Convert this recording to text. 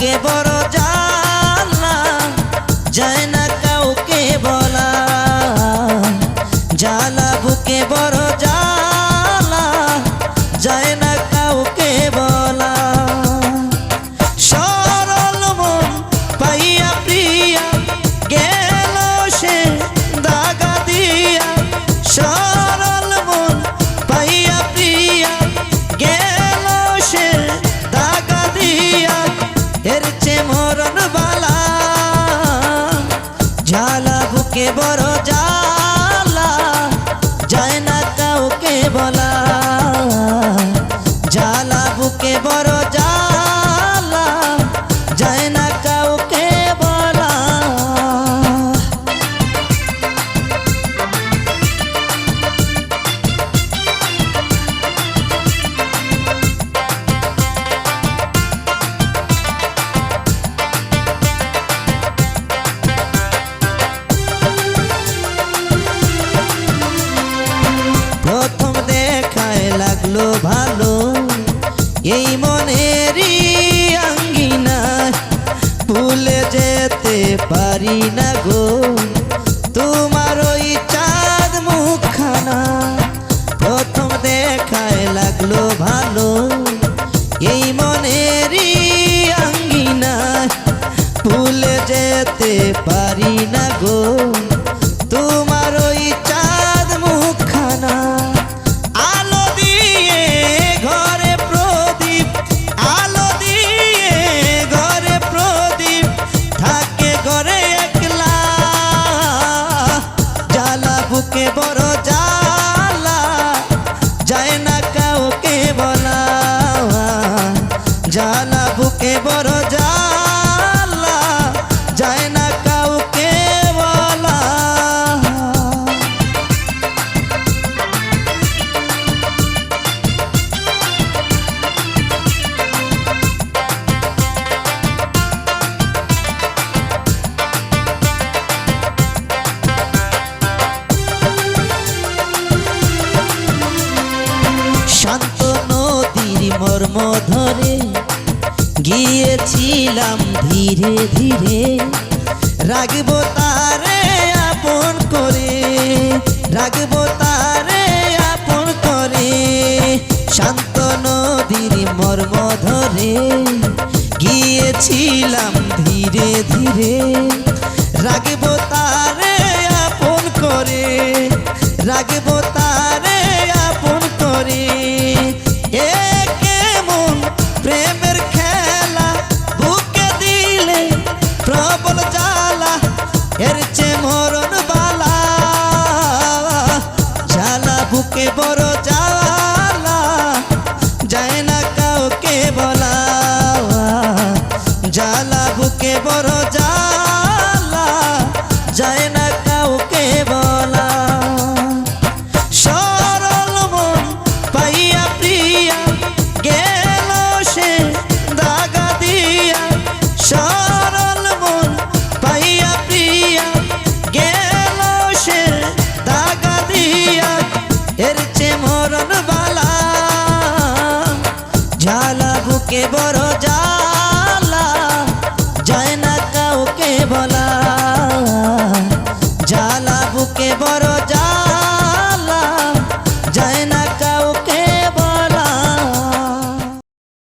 বুকে বড় প্রথম দেখায় লাগল ভালো। এই মনেরই আঙ্গিনা, ভুলে যেতে পারি না গো। তোমার ওই চাঁদ মুখখানা প্রথম দেখায় লাগল ভালো। এই মনেরই আঙ্গিনা, ভুলে যেতে পারি না গো। মর্ম ধরে গিয়েছিলাম ধীরে ধীরে। রাখব তারে আপন করে রাখব তারে আপন করে। শান্ত নদীর মর্ম ধরে গিয়েছিলাম ধীরে ধীরে। রাখব তারে আপন করে রাখব তারে প্রবল জ্বালা এর চে মরণ বালা। জ্বালা বুকে বড় বুকে বড়